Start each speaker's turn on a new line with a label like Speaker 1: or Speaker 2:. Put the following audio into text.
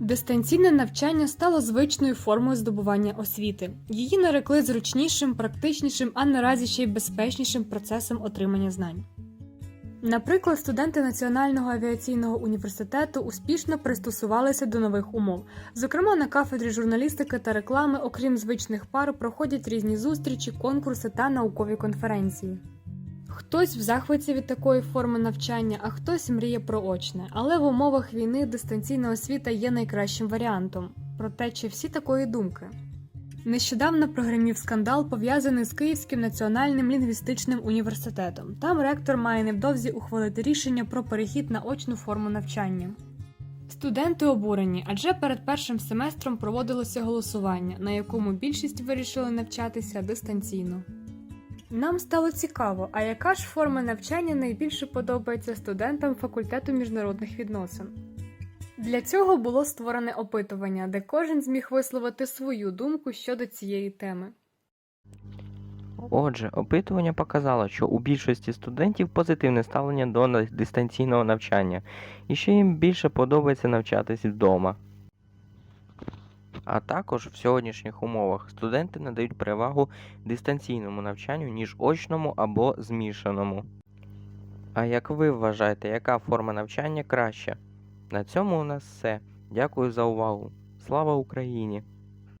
Speaker 1: Дистанційне навчання стало звичною формою здобування освіти. Її нарекли зручнішим, практичнішим, а наразі ще й безпечнішим процесом отримання знань. Наприклад, студенти Національного авіаційного університету успішно пристосувалися до нових умов. Зокрема, на кафедрі журналістики та реклами, окрім звичних пар, проходять різні зустрічі, конкурси та наукові конференції. Хтось в захваті від такої форми навчання, а хтось мріє про очне. Але в умовах війни дистанційна освіта є найкращим варіантом. Проте, чи всі такої думки? Нещодавно прогремів скандал, пов'язаний з Київським національним лінгвістичним університетом. Там ректор має невдовзі ухвалити рішення про перехід на очну форму навчання. Студенти обурені, адже перед першим семестром проводилося голосування, на якому більшість вирішили навчатися дистанційно. Нам стало цікаво, а яка ж форма навчання найбільше подобається студентам факультету міжнародних відносин? Для цього було створене опитування, де кожен зміг висловити свою думку щодо цієї теми.
Speaker 2: Отже, опитування показало, що у більшості студентів позитивне ставлення до дистанційного навчання, і що їм більше подобається навчатись вдома. А також в сьогоднішніх умовах студенти надають перевагу дистанційному навчанню, ніж очному або змішаному. А як ви вважаєте, яка форма навчання краща? На цьому у нас все. Дякую за увагу. Слава Україні!